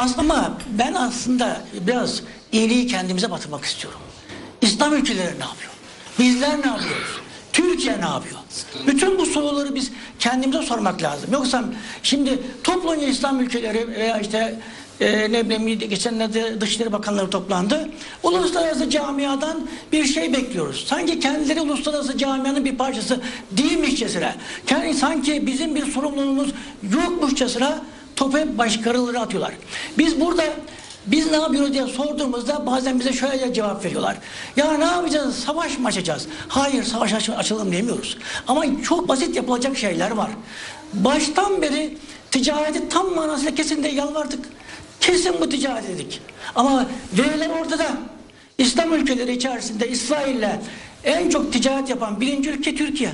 Ama ben aslında biraz iyiliği kendimize batırmak istiyorum. İslam ülkeleri ne yapıyor? Bizler ne yapıyoruz? Türkiye ne yapıyor? Bütün bu soruları biz kendimize sormak lazım. Yoksa şimdi toplanıyor İslam ülkeleri veya işte e, ne bileyim geçenlerde Dışişleri Bakanları toplandı. Uluslararası camiadan bir şey bekliyoruz. Sanki kendileri uluslararası camianın bir parçası değilmişçesine. Yani sanki bizim bir sorumluluğumuz yokmuşçasına topu hep başkalarına atıyorlar. Biz burada biz ne yapıyoruz diye sorduğumuzda bazen bize şöyle cevap veriyorlar. Ya ne yapacağız? Savaş mı açacağız? Hayır savaş aç açalım demiyoruz. Ama çok basit yapılacak şeyler var. Baştan beri ticareti tam manasıyla kesin de yalvardık. Kesin bu ticaret dedik. Ama veriler ortada. İslam ülkeleri içerisinde İsrail'le en çok ticaret yapan birinci ülke Türkiye.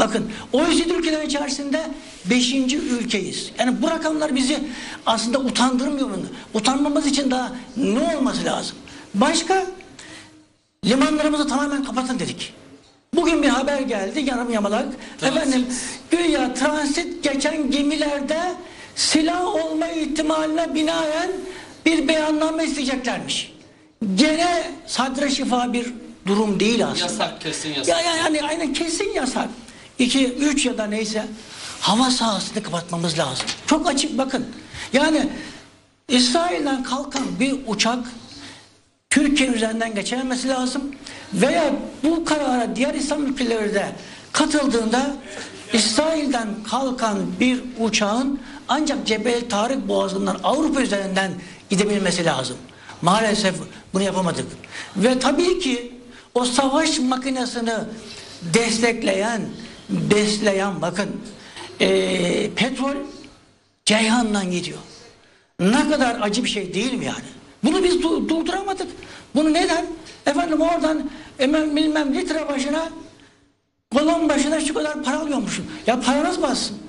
Bakın OECD ülkeler içerisinde beşinci ülkeyiz. Yani bu rakamlar bizi aslında utandırmıyor mu? Utanmamız için daha ne olması lazım? Başka limanlarımızı tamamen kapatın dedik. Bugün bir haber geldi yarım yamalak. Efendim güya transit geçen gemilerde silah olma ihtimaline binaen bir beyanname isteyeceklermiş. Gene sadre şifa bir durum değil aslında. Yasak, kesin yasak. Ya, ya yani aynen kesin yasak. İki, üç ya da neyse hava sahasını kapatmamız lazım. Çok açık bakın. Yani İsrail'den kalkan bir uçak Türkiye üzerinden geçememesi lazım. Veya bu karara diğer İslam ülkeleri de katıldığında İsrail'den kalkan bir uçağın ancak Cebel Tarık Boğazı'ndan Avrupa üzerinden gidebilmesi lazım. Maalesef bunu yapamadık. Ve tabii ki o savaş makinesini destekleyen, besleyen bakın eee, petrol Ceyhan'dan gidiyor. Ne kadar acı bir şey değil mi yani? Bunu biz du- durduramadık. Bunu neden? Efendim oradan hemen bilmem litre başına kolon başına şu kadar para alıyormuşum. Ya paranız bassın.